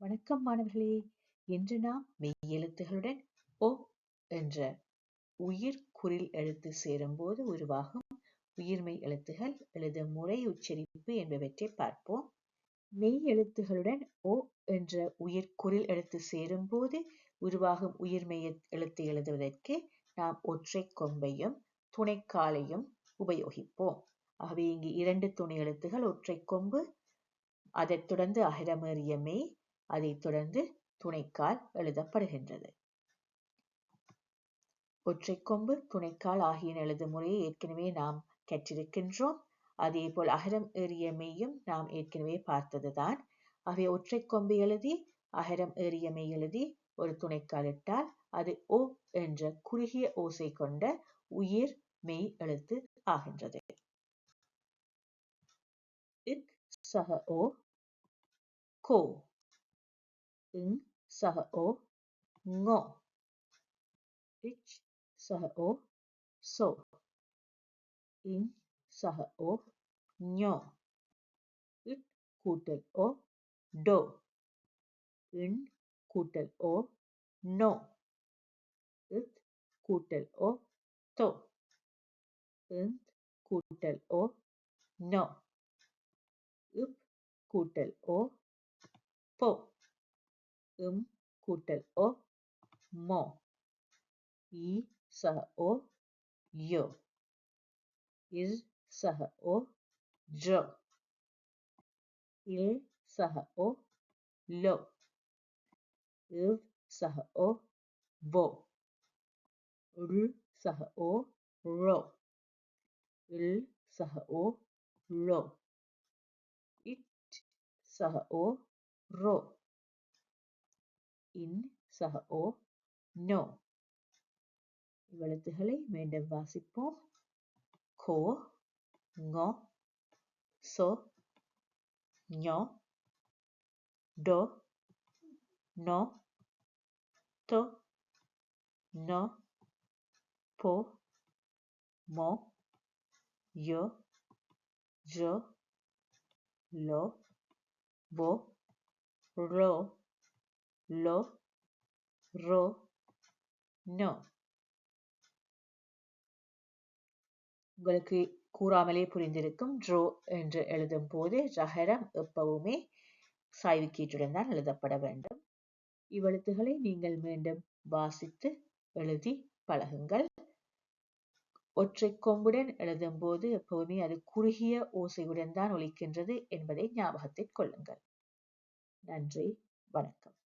வணக்கம் மாணவர்களே. இன்று நாம் மெய் எழுத்துகளுடன் ஓ என்ற உயிர் குறில் எழுத்து சேரும்போது உருவாகும் உயிர்மை எழுத்துகள் எழுதும் முறை உச்சரிப்பு என்பவற்றை பார்ப்போம். மெய் எழுத்துகளுடன் ஓ என்ற உயிர் குறில் எழுத்து சேரும்போது உருவாகும் உயிர்மை எழுத்து எழுதுவதற்கு நாம் ஒற்றை கொம்பையும் துணைக்காலையும் உபயோகிப்போம். ஆகவே இங்கு இரண்டு துணை எழுத்துகள் ஒற்றை கொம்பு அதைத் தொடர்ந்து அகரமேறிய மெய் அதைத் தொடர்ந்து துணைக்கால் எழுதப்படுகின்றது. ஒற்றைக்கொம்பு துணைக்கால் ஆகிய எழுதும் முறையை ஏற்கனவே நாம் கற்றிருக்கின்றோம். அதேபோல் அகரம் ஏறிய மெய்யும் நாம் ஏற்கனவே பார்த்ததுதான். அவை ஒற்றை கொம்பு எழுதி அகரம் ஏறிய மெய் எழுதி ஒரு துணைக்கால் இட்டால் அது ஓ என்ற குறுகிய ஓசை கொண்ட உயிர் மெய் எழுத்து ஆகின்றது. இக் சக ஓ கோ. Ng sah o ngo. Hich sah o so. ing sah o nyo. It kuteg o do. In kuteg o no. It kuteg o to. In kuteg o no. Up kuteg o po. ம் கூட்டல் ஓ மோ இ சக ஓ யோ இர் சக ஓ Joe இல் சக ஓ low இவ் சக ஓ போ ள் சக ஓ ரோ இல் சக ஓ லோ இட் சக ஓ ரோ in සහ or no. ඉවලත හලේ මේඩ වාසිපෝ කෝ ngó so nhó đố nó tô nó pô mó yo rô lô bố rô lo ro no. உங்களுக்கு கூறாமலே புரிந்திருக்கும். ட்ரோ என்று எழுதும் போது ரகரம் எப்பவுமே சாய்வுக்கீற்றுடன் தான் எழுதப்பட வேண்டும். இவ்வெழுத்துகளை நீங்கள் மீண்டும் வாசித்து எழுதி பழகுங்கள். ஒற்றை கொம்புடன் எழுதும் போது எப்பவுமே அது குறுகிய ஓசையுடன் தான் ஒலிக்கின்றது என்பதை ஞாபகத்தில் கொள்ளுங்கள். நன்றி வணக்கம்.